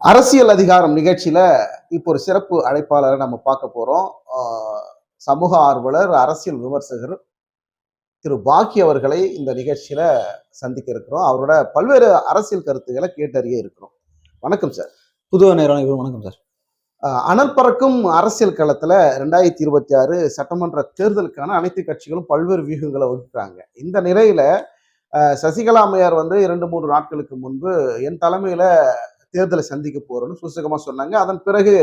அரசியல் அதிகாரம் நிகழ்ச்சியில இப்போ ஒரு சிறப்பு அழைப்பாளரை நம்ம பார்க்க போறோம். சமூக ஆர்வலர் அரசியல் விமர்சகர் திரு பாக்கி அவர்களை இந்த நிகழ்ச்சியில சந்திக்க இருக்கிறோம். அவரோட பல்வேறு அரசியல் கருத்துக்களை கேட்டறிய இருக்கிறோம். வணக்கம் சார். புது நேரம் வணக்கம் சார். ஆஹ் அனல் பறக்கும் அரசியல் களத்துல ரெண்டாயிரத்தி இருபத்தி ஆறு சட்டமன்ற தேர்தலுக்கான அனைத்து கட்சிகளும் பல்வேறு வியூகங்களை வகுக்கிறாங்க. இந்த நிலையில சசிகலா அம்மையார் வந்து இரண்டு மூன்று நாட்களுக்கு முன்பு என் தலைமையில தேர்தலை சந்திக்க போறோம்னு சுசகமா சொன்னாங்க. அதன் பிறகு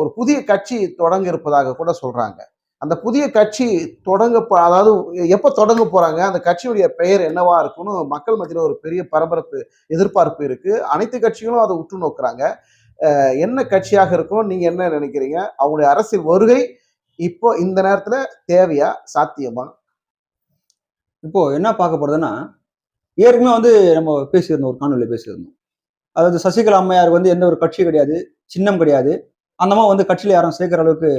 ஒரு புதிய கட்சி தொடங்க இருப்பதாக கூட சொல்றாங்க. அந்த புதிய கட்சி தொடங்க அதாவது எப்போ தொடங்க போறாங்க அந்த கட்சியுடைய பெயர் என்னவா இருக்கும்னு மக்கள் மத்தியில் ஒரு பெரிய பரபரப்பு எதிர்பார்ப்பு இருக்கு. அனைத்து கட்சிகளும் அதை உற்று நோக்குறாங்க. என்ன கட்சியாக இருக்கும் நீங்க என்ன நினைக்கிறீங்க? அவங்களுடைய அரசியல் வருகை இப்போ இந்த நேரத்தில் தேவையா சாத்தியமா? இப்போ என்ன பார்க்க போறதுன்னா ஏற்கனவே வந்து நம்ம பேசியிருந்தோம் ஒரு காணொலியில் பேசியிருந்தோம். அதாவது சசிகலா அம்மையார் வந்து எந்த ஒரு கட்சி கிடையாது சின்னம் கிடையாது. அந்த மாதிரி வந்து கட்சியில யாரும் சேர்க்கிற அளவுக்கு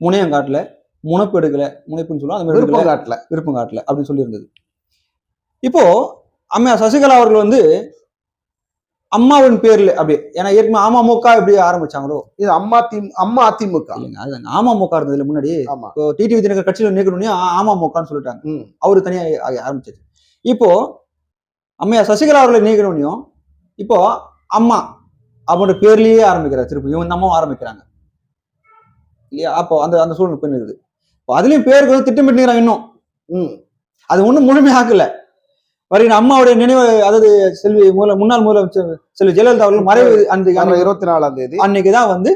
முனையம் காட்டல முனைப்பு எடுக்கல முனைப்புன்னு சொல்லுவோம் அந்த மாதிரி எடுக்கல, விருப்பம் காட்டல. விருப்பம் காட்டல அப்படின்னு சொல்லியிருந்தது. இப்போ அம்மையார் சசிகலா அவர்கள் வந்து அம்மாவின் பேர்ல அப்படி ஏன்னா ஏற்கனவே அமமுக எப்படி ஆரம்பிச்சாங்களோ? இது அம்மா தி அம்மா அதிமுக. அமமுக இருந்ததுல முன்னாடி. டிடிவி தினகர் கட்சியில நீக்கணும்னே அமமுகன்னு சொல்லிட்டாங்க. அவரு தனியா ஆரம்பிச்சது. இப்போ அம்மையார் சசிகலா அவர்களை நீக்கணும்னையும் இப்போ அம்மா அவனோட பேர்லயே ஆரம்பிக்கிறார். திருப்பி இந்த அம்மாவும் ஆரம்பிக்கிறாங்க. இல்லையா? அப்போ அந்த அந்த சூழ்நிலை போய் இருக்குது. இப்போ அதுலயும் பேருக்கு வந்து திட்டமிட்டுங்கிறாங்க இன்னும். ம். அது ஒண்ணும் முழுமையாக்கல வருகிற அம்மாவுடைய நினைவு அதாவது செல்வி முதல முன்னாள் முதலமைச்சர் செல்வி ஜெயலலிதா அவர்கள் மறைவு அந்த இருபத்தி நாலாம் தேதி. அன்னைக்கு தான் வந்து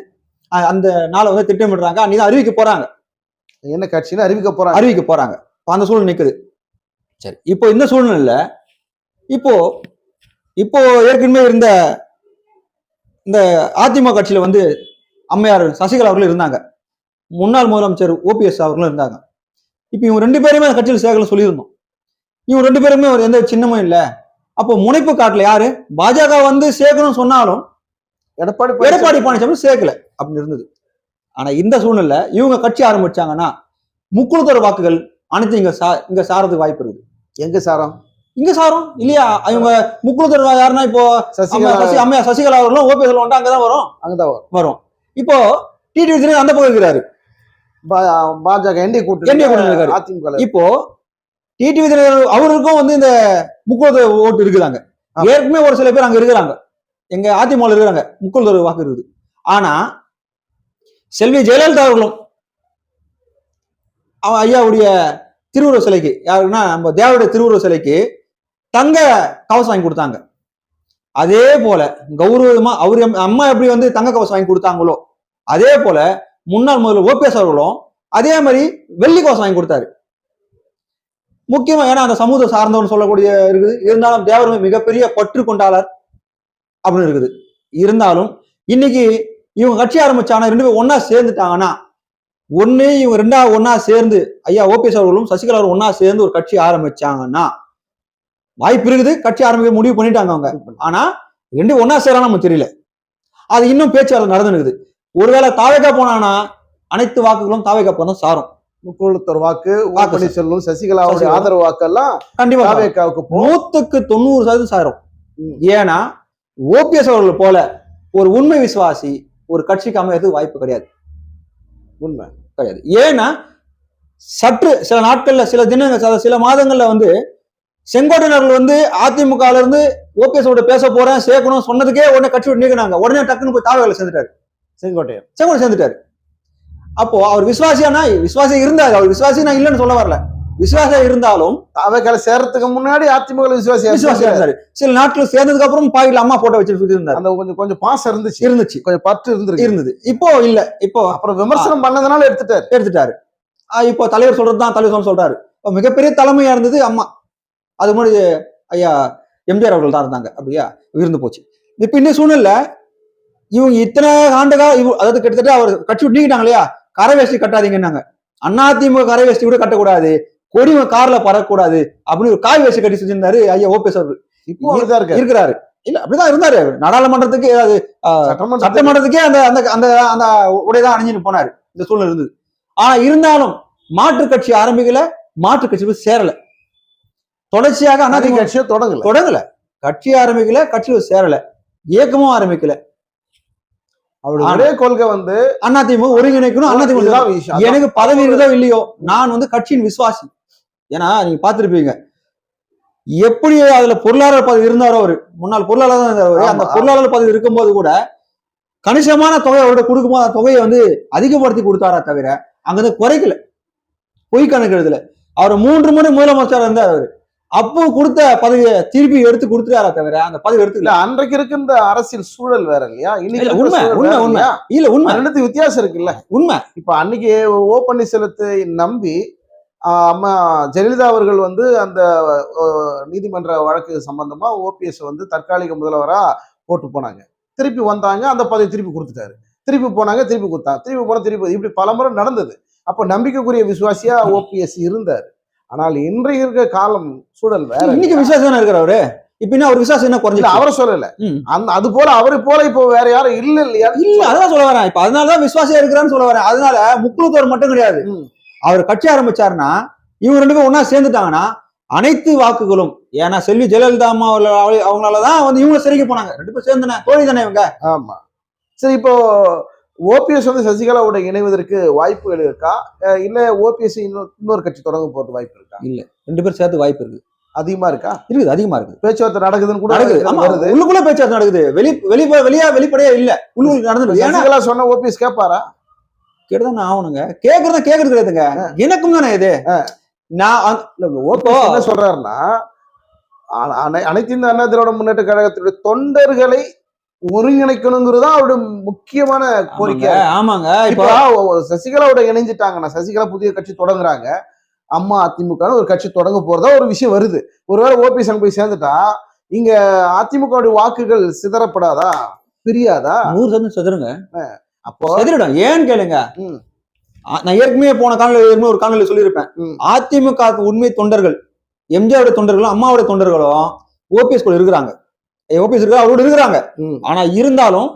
அந்த நாளை வந்து திட்டமிடுறாங்க. அன்னைக்கு தான் அறிவிக்க போறாங்க. என்ன கட்சின்னு அறிவிக்க போறாங்க. அறிவிக்க போறாங்க. அந்த சூழ்நிலை நிக்குது. சரி. இப்போ இந்த சூழ்நிலையில இப்போ இப்போ ஏற்கனவே இருந்த இந்த அதிமுக கட்சியில வந்து அம்மையார் சசிகலா அவர்களும் இருந்தாங்க. முன்னாள் முதலமைச்சர் ஓபிஎஸ் அவர்களும் இருந்தாங்க. இப்போ இவங்க ரெண்டு பேருமே அந்த கட்சியில் சேர்க்கல சொல்லியிருந்தோம். இவங்க ரெண்டு பேருமே ஒரு எந்த சின்னமும் இல்லை. அப்போ முனைப்பு காட்டல யாரு? பாஜக வந்து சேர்க்கணும்னு சொன்னாலும் எடப்பாடி எடப்பாடி பழனிசாமி சேர்க்கல அப்படின்னு இருந்தது. ஆனா இந்த சூழ்நிலை இவங்க கட்சி ஆரம்பிச்சாங்கன்னா முக்குழுத்தோட வாக்குகள் அனைத்து இங்க சா இங்க சாரதுக்கு வாய்ப்பு இருக்குது. எங்க சாரம்? இங்க சாரும் இல்லையா? இவங்க முக்குழுத்தோட யாருன்னா இப்போ சசி அம்மையா சசிகலா அவர்களும் ஓபிஎஸ் வந்துட்டு அங்கதான் வரும். அங்கதான் வரும். வரும். இப்போ டிடிவி தினகரன் அந்த பக்கம் இருக்கிறாரு. பாஜக என்டி இருக்காரு. அதிமுக இப்போ டிடிவி தினகரன் அவருக்கும் வந்து இந்த முக்குழுத்த ஓட்டு இருக்குதாங்க. ஏற்கனவே ஒரு சில பேர் அங்க இருக்கிறாங்க. எங்க அதிமுக இருக்கிறாங்க. முக்குழுத்தோட வாக்கு இருக்குது. ஆனா செல்வி ஜெயலலிதா அவர்களும் அவன் ஐயாவுடைய திருவுருவ சிலைக்கு யாருன்னா நம்ம தேவருடைய திருவுருவ சிலைக்கு தங்க கவசம் வாங்கி கொடுத்தாங்க. அதே போல கௌரவமா அவர் அம்மா எப்படி வந்து தங்க கவசம் வாங்கி கொடுத்தாங்களோ அதே போல முன்னாள் முதல்வர் ஓபிஎஸ் அவர்களும் அதே மாதிரி வெள்ளி கவசம் வாங்கி கொடுத்தாரு. முக்கியமா ஏன்னா அந்த சமூக சார்ந்தவன் சொல்லக்கூடிய இருக்குது. இருந்தாலும் தேவருமே மிகப்பெரிய பற்று கொண்டாளர் அப்படின்னு இருக்குது. இருந்தாலும் இன்னைக்கு இவங்க கட்சி ஆரம்பிச்சாங்கன்னா ரெண்டு பேரும் ஒன்னா சேர்ந்துட்டாங்கன்னா ஒன்னு இவங்க ரெண்டா ஒன்னா சேர்ந்து ஐயா ஓபிஎஸ் அவர்களும் சசிகலா அவர்களும் ஒன்னா சேர்ந்து ஒரு கட்சி ஆரம்பிச்சாங்கன்னா வாய்ப்பு இருக்குது. கட்சி ஆரம்பிக்க முடிவு பண்ணிட்டாங்க அவங்க. ஆனா ரெண்டு ஒண்ணா சேரலாம் நமக்கு தெரியல. அது இன்னும் பேச்சுவார்த்தை நடந்துனுக்குது ஒருவேளை தாவேக்கா போனானா அனைத்து வாக்குகளும் தாவேக்கா தான் சாரும். முக்குழுத்தர் வாக்கு பன்னீர்செல்வம் சசிகலாவுடைய சசிகலா. ஆதரவு வாக்கெல்லாம் கண்டிப்பா. தாவேக்காவுக்கு நூத்துக்கு தொண்ணூறு சதவீதம் சாரும். ஏன்னா ஓபிஎஸ் அவர்கள் போல ஒரு உண்மை விசுவாசி ஒரு கட்சிக்கு அமையறதுக்கு வாய்ப்பு கிடையாது. உண்மை. கிடையாது. ஏன்னா சற்று சில நாட்கள்ல சில தினங்கள் சில மாதங்கள்ல வந்து செங்கோட்டையனர்கள் வந்து அதிமுக ல இருந்து ஓபிஎஸ் பேச போறேன் சேர்க்கணும் சொன்னதுக்கே உடனே கட்சி விட்டு நீக்கினாங்க. உடனே டக்குன்னு போய் தாவகளை சேர்ந்துட்டாரு. செங்கோட்டையன் செங்கோட்டை சேர்ந்துட்டாரு. அப்போ அவர் விசுவாசியானா? விசுவாசி இருந்தாரு. அவர் விசுவாசி நான் இல்லைன்னு சொல்ல வரல. விசுவாசியா இருந்தாலும் தாவேக்கால சேர்றதுக்கு முன்னாடி அதிமுக ல விசுவாசியா விசுவாசியா இருந்தாரு. சில நாட்கள் சேர்ந்ததுக்கு அப்புறம் பாக்கெட்ல அம்மா போட்டோ வச்சு சுத்தி இருந்தாரு அந்த கொஞ்சம் கொஞ்சம் பாசம் இருந்துச்சு. இருந்துச்சு. கொஞ்சம் பற்று இருந்திருக்கு. இருந்தது. இப்போ இல்ல. இப்போ அப்புறம் விமர்சனம் பண்ணதுனால எடுத்துட்டாரு. எடுத்துட்டாரு. இப்போ தலைவர் சொல்றது தான் தலைவர் சொல்றாரு. மிகப்பெரிய தலைமையா இருந்தது அம்மா. அது முன்னாடி ஐயா எம்ஜிஆர் அவர்கள் தான் இருந்தாங்க அப்படியா? இருந்து போச்சு. இப்போ இந்த சூழ்நிலை இவங்க இத்தனை ஆண்டுகா இவ அதாவது கிட்டத்தட்ட அவர் கட்சி விட்டு நீக்கிட்டாங்க இல்லையா? கரை வேஷ்டி கட்டாதீங்கன்னாங்க. அதிமுக கரை வேஷ்டி கூட கட்டக்கூடாது. கொடி கார்ல பறக்கக்கூடாது அப்படின்னு ஒரு காய் வேஷ்டி கட்டி செஞ்சிருந்தாரு ஐயா ஓபிஎஸ் அவர்கள். இப்போ இருக்கிறாரு. இல்ல அப்படிதான் இருந்தாரு. நாடாளுமன்றத்துக்கு சட்டமன்ற சட்டமன்றத்துக்கே அந்த அந்த அந்த அந்த உடைதான் அணிஞ்சுட்டு போனாரு. இந்த சூழ்நிலை இருந்தது. ஆனா இருந்தாலும் மாற்று கட்சி ஆரம்பிக்கல மாற்று கட்சி சேரல. தொடர்ச்சியாக அதிமுக கட்சியை தொடங்கல. தொடங்கல. கட்சி ஆரம்பிக்கல கட்சியில் சேரல. இயக்கமும் ஆரம்பிக்கல. ஒரே கொள்கை வந்து அதிமுக ஒருங்கிணைக்கணும் அதிமுக. எனக்கு பதவி இருக்குதோ இல்லையோ நான் வந்து கட்சியின் விசுவாசி. ஏன்னா நீங்க பார்த்திருப்பீங்க. எப்படி அதுல பொருளாளர் பதவி இருந்தாரோ அவரு. முன்னாள் பொருளாளர் தான் இருந்தார் அந்த. பொருளாளர் பதவி இருக்கும்போது கூட கணிசமான தொகை அவர்கிட்ட கொடுக்கும்போது அந்த தொகையை வந்து அதிகப்படுத்தி கொடுத்தாரா தவிர அங்கிருந்து குறைக்கல. பொய் கணக்கு எழுதல. அவர் மூன்று முறை முதலமைச்சர் இருந்தார் அவரு. அப்போ கொடுத்த பதவியை திருப்பி எடுத்து கொடுத்துட்டாரா தவிர அந்த பதவி எடுத்துக்கல. அன்றைக்கு இருக்கின்ற அரசியல் சூழல் வேற இல்லையா? இன்னைக்கு உண்மை, உண்மை, உண்மை. இல்ல உண்மை. ரெண்டுத்துக்கு வித்தியாசம் இருக்குல்ல. உண்மை. இப்ப அன்னைக்கு ஓ பன்னீர்செல்வத்தை நம்பி அம்மா ஜெயலலிதா அவர்கள் வந்து அந்த நீதிமன்ற வழக்கு சம்பந்தமா ஓபிஎஸ் வந்து தற்காலிக முதல்வரா போட்டு போனாங்க. திருப்பி வந்தாங்க அந்த பதவி திருப்பி கொடுத்துட்டாரு. திருப்பி போனாங்க திருப்பி கொடுத்தாங்க திருப்பி போன திருப்பி இப்படி பலமுறை நடந்தது. அப்ப நம்பிக்கைக்குரிய விசுவாசியா ஓபிஎஸ் இருந்தார். ஆனால் இன்றைய இருக்க காலம் சூழல் வேற இன்னைக்கு? விசுவாசம் இருக்கிற அவரு. இப்ப என்ன அவர் விசுவாசம் என்ன குறைஞ்சு அவரை சொல்லல. அந்த அது போல அவரை போல இப்போ வேற யாரும் இல்ல இல்லையா? இல்ல அதான் சொல்ல வரேன். இப்ப அதனாலதான் விசுவாசியா இருக்கிறான்னு சொல்ல வரேன். அதனால முக்குளத்தோர் மட்டும் கிடையாது. அவர் கட்சி ஆரம்பிச்சாருன்னா இவங்க ரெண்டு பேரும் ஒண்ணா சேர்ந்துட்டாங்கன்னா அனைத்து வாக்குகளும் ஏன்னா செல்வி ஜெயலலிதா அம்மா அவங்களாலதான் வந்து இவங்க சிறைக்கு போனாங்க. ரெண்டு பேரும் சேர்ந்துன தோழி தானே இவங்க? ஆமா. சரி இப்போ ஓபிஎஸ் வந்து சசிகலாவோட இணைவதற்கு வாய்ப்புகள் இருக்கா இல்ல ஓபிஎஸ் இன்னொரு கட்சி தொடங்க போறது வாய்ப்பு இருக்கா? ரெண்டு பேரும் சேர்த்து வாய்ப்பு இருக்கு. அதிகமா இருக்கா? இருக்குது அதிகமா இருக்குது. பேச்சுவார்த்தை நடக்குதுன்னு கூட நடக்குது. உள்ளுக்குள்ள பேச்சு நடக்குது. வெளி வெளி வெளியா வெளிப்படையா இல்ல. உள்ளுக்குள்ள ஏன்னா சசிகலா சொன்ன ஓபிஎஸ் கேட்பாரா கேட்டுதான் ஆகணுங்க. கேக்குறத கேக்குறது கிடையாதுங்க. எனக்கும் தானே இது. நான் இல்ல ஓபிஎஸ் என்ன சொல்றாருன்னா அனைத்து இந்த அண்ணா திராவிட முன்னேற்ற கழகத்துடைய தொண்டர்களை ஒருங்கிணைக்கணுங்கிறது அவருடைய முக்கியமான கோரிக்கை. ஆமாங்க. இப்போ சசிகலாவோட இணைஞ்சிட்டாங்கன்னா சசிகலா புதிய கட்சி தொடங்குறாங்க. அம்மா அதிமுக ஒரு கட்சி தொடங்க போறதா ஒரு விஷயம் வருது. ஒருவேளை ஓபிஎஸ் அங்க போய் சேர்ந்துட்டா இங்க அதிமுக வாக்குகள் சிதறப்படாதா? பிரியாதா? நூறு சதவீதம் செதுருங்க அப்போ செதுறிடும். ஏன்னு கேளுங்க. நான் ஏற்கனவே போன காணொலி ஏற்கனவே ஒரு காணொலி சொல்லியிருப்பேன். அதிமுக உண்மை தொண்டர்கள் எம்ஜிஆருடைய தொண்டர்களும் அம்மாவுடைய தொண்டர்களும் ஓபிஎஸ் கூட இருக்கிறாங்க. ஓபிஎஸ் இருக்கா அவரோட இருக்கிறாங்க. ம், ஆனா இருந்தாலும்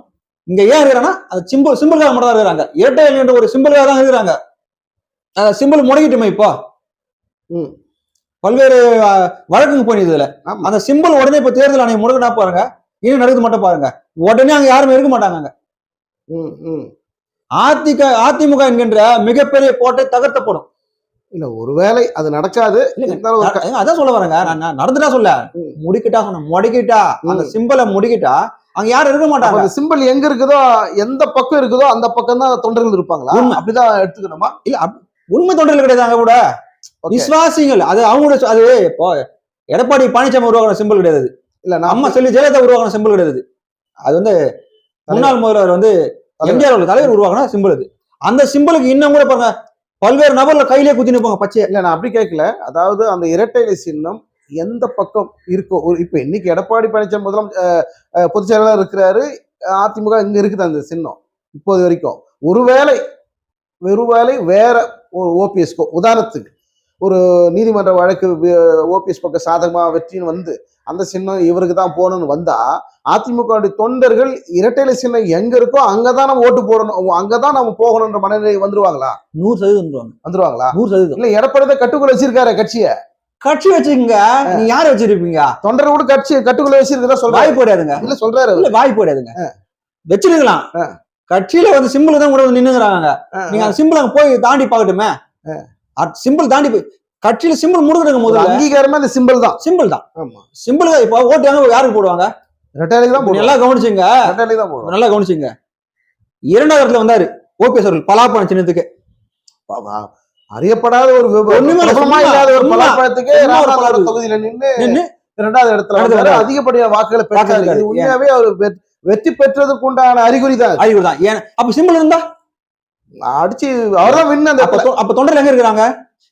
இங்க ஏன் இருக்கிறாங்கன்னா அது சிம்பிள் சிம்பிளுக்காக மட்டும் தான் இருக்கிறாங்க. இரட்டை என்ற ஒரு சிம்பிளுக்காக தான் இருக்கிறாங்க. சிம்பிள் முடங்கிட்டுமே இப்போ. ம். பல்வேறு வழக்குங்க போயிடுது இதுல. அந்த சிம்பிள் உடனே இப்ப தேர்தல் ஆணையம் முடங்கினா பாருங்க. இன்னும் நடக்குது மட்டும் பாருங்க. உடனே அங்க யாருமே இருக்க மாட்டாங்க அங்க. ம், ம். அதிக அதிமுக என்கின்ற மிகப்பெரிய கோட்டை தகர்த்தப்படும். இல்ல ஒருவேளை அது நடக்காது அதான் சொல்ல வரேங்க நான் நடந்துட்டா சொல்ல. முடிக்கிட்டா சொன்ன முடக்கிட்டா அந்த ம். சிம்பலை முடிக்கிட்டா அங்க யாரும் இருக்க மாட்டாங்க அந்த சிம்பிள் எங்க இருக்குதோ எந்த பக்கம் இருக்குதோ அந்த பக்கம் தான் தொண்டர்கள் இருப்பாங்களா. அப்படிதான் எடுத்துக்கணுமா இல்ல உண்மை தொண்டர்கள் கிடையாது அங்க கூட. விசுவாசிகள் அது அவங்களோட அது இப்போ எடப்பாடி பழனிசாமி உருவாக்கின சிம்பிள் கிடையாது. இல்ல நான் அம்மா செல்வி ஜெயலலிதா உருவாக்கின சிம்பிள் கிடையாது அது. வந்து முன்னாள் முதல்வர் வந்து. எம்ஜிஆர் தலைவர் உருவாக்கின சிம்பிள் அது அந்த சிம்பிளுக்கு இன்னும் கூட பாருங்க பல்வேறு நபர்ல கையிலே குத்தி நிற்பாங்க பச்சையை. இல்லை நான் அப்படி கேட்கல. அதாவது அந்த இரட்டை சின்னம் எந்த பக்கம் இருக்கோ ஒரு இப்போ இன்னைக்கு எடப்பாடி பழனிசாமி முதலாம் பொதுச் செயலாளர் இருக்கிறாரு. அதிமுக இங்க இருக்குது அந்த சின்னம் இப்போது வரைக்கும். ஒருவேளை ஒருவேளை வேற ஓபிஎஸ்கோ உதாரணத்துக்கு ஒரு நீதிமன்ற வழக்கு ஓபிஎஸ் பக்கம் சாதகமா வெற்றின்னு வந்து அந்த சின்னம் இவருக்கு தான் போகணும்னு வந்தா அதிமுக தொண்டர்கள் இரட்டைலை சின்னம் எங்க இருக்கோ அங்கதான் நம்ம ஓட்டு போடணும் அங்கதான் நம்ம போகணுன்ற மனநிலை வந்துருவாங்களா? நூறு சதவீதம் வந்துருவாங்க. வந்துருவாங்களா? நூறு சதவீதம். இல்ல எடப்பாடி தான் கட்டுக்குள்ள வச்சிருக்காரு கட்சிய. கட்சி வச்சுக்கங்க நீங்க யாரை வச்சிருப்பீங்க? தொண்டர் கூட கட்சி கட்டுக்குள்ள வச்சிருக்கா சொல்றாரு வாய்ப்பு கிடையாதுங்க இல்ல சொல்றாரு. இல்ல வாய்ப்பு கிடையாதுங்க வச்சிருக்கலாம். கட்சியில வந்து சிம்பிள் தான் கூட வந்து நின்னுங்கிறாங்க நீங்க அந்த சிம்பிள் அங்க போய் தாண்டி பாக்கட்டுமே சிம்பிள் தாண்டி போய் கட்சியில சிம்பிள் முடுக்குறங்க ஒரு முதல்ல அங்கீகாரமே அந்த சிம்பிள் தான். சிம்பிள் தான். ஆமா. சிம்பிள் இப்போ ஓட்டு எங்க யாருக்கு போடுவாங்க? ரெட்டையிலைக்கு தான் நல்லா கவனிச்சுங்க. ரெட்டையிலைக்கு தான் போடுவோம் நல்லா கவனிச்சுங்க. இரண்டாவது இடத்துல வந்தாரு ஓபிஎஸ் அவர்கள் பலாப்பழம் சின்னத்துக்கு. அறியப்படாத ஒரு இல்லாத பலாப்பழத்துக்கு ராமநாதபுரம். தொகுதியில நின்னு நின்னு இரண்டாவது இடத்துல. அதிகப்படியான வாக்குகளை பெற்றாரு. உண்மையாவே அவர் வெற்றி பெற்றதுக்கு உண்டான அறிகுறி தான் தான். ஏன் அப்ப சிம்பிள் இருந்தா? அடிச்சு அவர்தான் வின் அந்த அப்ப தொண்டர் எங்க இருக்கிறாங்க?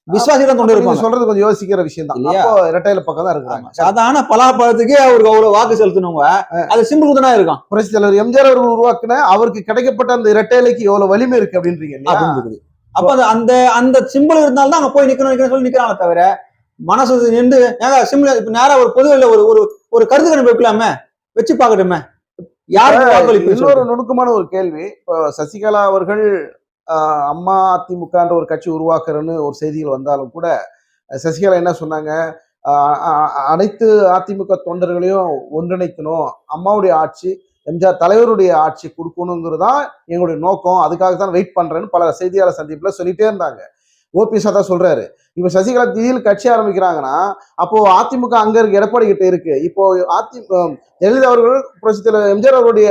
விசுவாசி தான் தொண்டர் நீங்க இருப்பாங்க. சொல்றது கொஞ்சம் யோசிக்கிற விஷயம் தான் இல்லையா? இரட்டையில பக்கம் தான் இருக்கிறாங்க. சாதாரண பலாப்பழத்துக்கே அவருக்கு அவ்வளவு வாக்கு செலுத்தினவங்க அது சிம்பிள் தானே இருக்கும் புரட்சி தலைவர் எம்ஜிஆர் அவர்கள் உருவாக்குன அவருக்கு கிடைக்கப்பட்ட அந்த இரட்டைலைக்கு எவ்வளவு வலிமை இருக்கு அப்படின்றீங்க? அப்படின்னு அப்ப அந்த அந்த சிம்பிள் இருந்தாலும் தான் அங்க போய் நிக்கணும் நிக்கணும் சொல்லி நிக்கிறாங்க தவிர மனசு நின்று ஏங்க சிம்பிள் இப்ப நேரா ஒரு பொதுவெளியில ஒரு ஒரு ஒரு கருத்து கணிப்பு வைக்கலாமே? வச்சு பாக்கட்டுமே யாருக்கு இன்னொரு நுணுக்கமான ஒரு கேள்வி. இப்போ சசிகலா அவர்கள் அம்மா அதிமுகன்ற ஒரு கட்சி உருவாக்குறேன்னு ஒரு செய்திகள் வந்தாலும் கூட சசிகலா என்ன சொன்னாங்க? அனைத்து அதிமுக தொண்டர்களையும் ஒன்றிணைக்கணும். அம்மாவுடைய ஆட்சி எம்ஜிஆர் தலைவருடைய ஆட்சி கொடுக்கணுங்கிறது தான் எங்களுடைய நோக்கம். அதுக்காக தான் வெயிட் பண்றேன்னு பல செய்தியாளர் சந்திப்புல சொல்லிட்டே இருந்தாங்க. ஓபிஎஸ் தான் சொல்றாரு இப்ப சசிகலா திடீர்னு கட்சி ஆரம்பிக்கிறாங்கன்னா அப்போ அதிமுக அங்க இருக்கு எடப்பாடி கிட்ட இருக்கு. இப்போ அதிமுக ஜெயலலிதா அவர்கள் புரட்சி தலைவர் எம்ஜிஆர் அவருடைய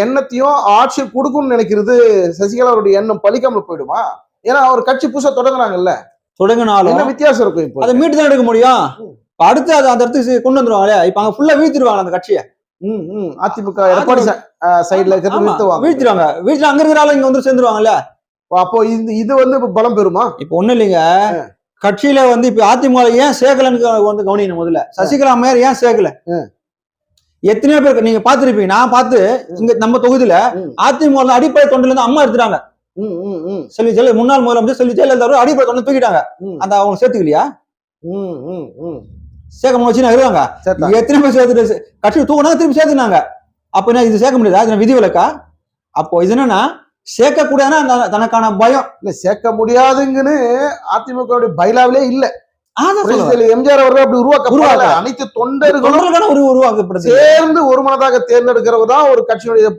எண்ணத்தையும் ஆட்சி கொடுக்கணும்னு நினைக்கிறது சசிகலா அவருடைய எண்ணம் பலிக்காம போயிடுமா? ஏன்னா அவர் கட்சி புதுசா தொடங்குறாங்கல்ல. தொடங்கினாலும் என்ன வித்தியாசம் இருக்கும் இப்போ? அதை மீட்டு தான் எடுக்க முடியும். இப்ப அடுத்து அது அந்த இடத்துக்கு கொண்டு வந்துருவாங்களே இப்ப அங்க ஃபுல்லா வீழ்த்திடுவாங்க அந்த கட்சியை. ம், ம். அதிமுக எடப்பாடி சைடுல இருக்கிறது ஆமா, நிறுத்துவாங்க வீழ்த்திடுவாங்க. வீட்டுல அங்க இருக்கிற ஆளு இங்க வந்து சேர்ந்துருவாங்கல்ல அப்போ இது இது வந்து இப்ப பலம் பெறுமா? இப்ப ஒண்ணு இல்லைங்க. கட்சியில வந்து இப்ப அதிமுக ஏன் சேர்க்கலன்னு வந்து கவனிக்கணும் முதல்ல. சசிகலா அம்மையார் ஏன் சேர்க்கல எத்தனையோ பேர் நீங்க பாத்துருப்பீங்க நான் பார்த்து இங்க நம்ம தொகுதியில. அதிமுக அடிப்படை தொண்டில இருந்து அம்மா எடுத்துட்டாங்க. ம், ம், ம், செல்வி ஜெயல முன்னாள் முதலமைச்சர் செல்வி ஜெயலலிதா அவர்கள் அடிப்படை தொண்டில் தூக்கிட்டாங்க. அந்த அவங்க சேர்த்துக்கலையா? ம், ம், ம். சேர்க்க வச்சு இருக்காங்க. சேர்த்தா. எத்தனை பேர் சேர்த்துட்டு கட்சி தூக்கினாங்க திருப்பி சேர்த்துனாங்க. அப்ப என்ன இது சேர்க்க முடியாதா? விதி விலக்கா? அப்போ இது என்னன்னா சேர்க்க கூடாதுன்னா தனக்கான பயம். இல்ல சேர்க்க முடியாதுங்கன்னு அதிமுக பைலாவிலே இல்ல. தலைவர் எம்ஜிஆர் அவர்கள் அப்படி உருவாக்கல. அனைத்து தொண்டர்களும் ஒரு உருவாக்கப்படுது சேர்ந்து ஒருமனதாக தேர்ந்தெடுக்கிறவர் தான் ஒரு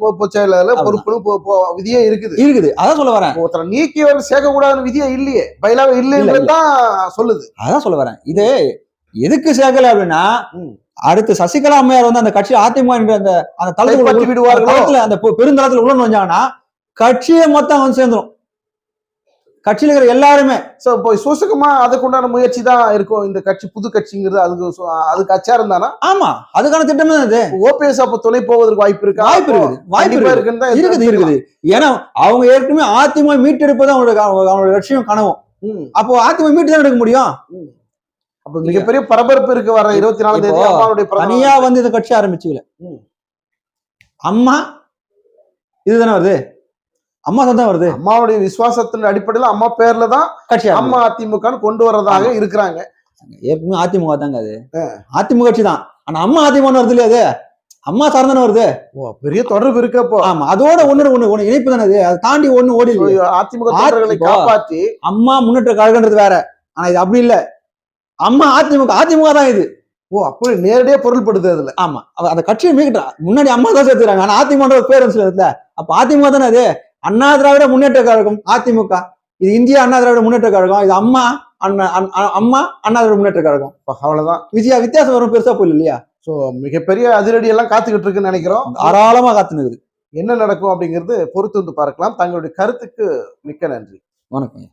பொதுச் செயலாளர். பொறுப்புன்னு விதியே இருக்குது. இருக்குது. அதான் சொல்ல வரேன். ஒருத்தரை நீக்கியவர் சேர்க்க கூடாதுன்னு விதியே இல்லையே. பைலாவே இல்லைன்றது தான் சொல்லுது. அதான் சொல்ல வரேன். இது எதுக்கு சேர்க்கல அப்படின்னா. அடுத்து சசிகலா அம்மையார் வந்து அந்த கட்சி அதிமுக என்ற அந்த அந்த தளத்துக்கு விடுவார்களோ? அந்த பெருந்தளத்துல உள்ள நுழைஞ்சாங்கன்னா கட்சியை மொத்தம் வந்து சேர்ந்துரும். கட்சியில இருக்கிற எல்லாருமே. சோ இப்போ சுசுகமா அதுக்குண்டான முயற்சி தான் இருக்கும். இந்த கட்சி புது கட்சிங்கிறது அதுக்கு அதுக்கு அச்சாரம் தானா? ஆமா. அதுக்கான திட்டம் தான் இது ஓபிஎஸ் அப்ப துணை போவதற்கு வாய்ப்பு இருக்கா? வாய்ப்பு இருக்குது. வாய்ப்பு இருக்குன்னு இருக்குது இருக்குது. ஏன்னா அவங்க ஏற்கனவே அதிமுக மீட்டெடுப்பது அவங்களோட அவங்களோட லட்சியம் கனவும். அப்போ அதிமுக மீட்டு தான் எடுக்க முடியும்? அப்ப மிகப்பெரிய பரபரப்பு இருக்கு வர இருபத்தி நாலாம் தேதி. அம்மாவுடைய தனியா வந்து இந்த கட்சி ஆரம்பிச்சுக்கல. அம்மா இதுதானே வருது? அம்மா தான் வருது. அம்மாவுடைய விசுவாசத்தின் அடிப்படையில அம்மா பேர்ல தான் கட்சி. அம்மா அதிமுகன்னு கொண்டு வர்றதாக இருக்கிறாங்க. ஏற்கனவே அதிமுக தாங்க அது. அதிமுக கட்சி தான். ஆனா அம்மா அதிமுக வருது இல்லையா அது? அம்மா சார்ந்தானே வருது? ஓ பெரிய தொடர்பு இருக்கு அப்போ. ஆமா அதோட ஒண்ணு ஒண்ணு ஒண்ணு இணைப்பு தானே அது? அதை தாண்டி ஒண்ணு ஓடி. அதிமுக தொண்டர்களை காப்பாற்றி. அம்மா முன்னேற்ற கழகன்றது வேற. ஆனா இது அப்படி இல்ல. அம்மா அதிமுக அதிமுக தான் இது. ஓ அப்படி நேரடியா பொருள்படுது அதுல. ஆமா அந்த கட்சியை மீக்கிட்டா முன்னாடி அம்மா தான் சேர்த்துறாங்க ஆனா அதிமுக பேர் இருந்துச்சுல அப்ப அதிமுக தானே அது? அண்ணா திராவிட முன்னேற்ற கழகம் அதிமுக. இது இந்திய அண்ணா திராவிட முன்னேற்ற கழகம். இது அம்மா அண்ணா அம்மா அண்ணா திராவிட முன்னேற்ற கழகம். அவ்வளவுதான். விஜயா வித்தியாசம் வரும் பெருசா போயில இல்லையா? சோ மிகப்பெரிய அதிரடி எல்லாம் காத்துக்கிட்டு இருக்குன்னு நினைக்கிறோம். தாராளமா காத்துனுக்குது. என்ன நடக்கும் அப்படிங்கிறது பொறுத்து வந்து பார்க்கலாம். தங்களுடைய கருத்துக்கு மிக்க நன்றி. வணக்கம்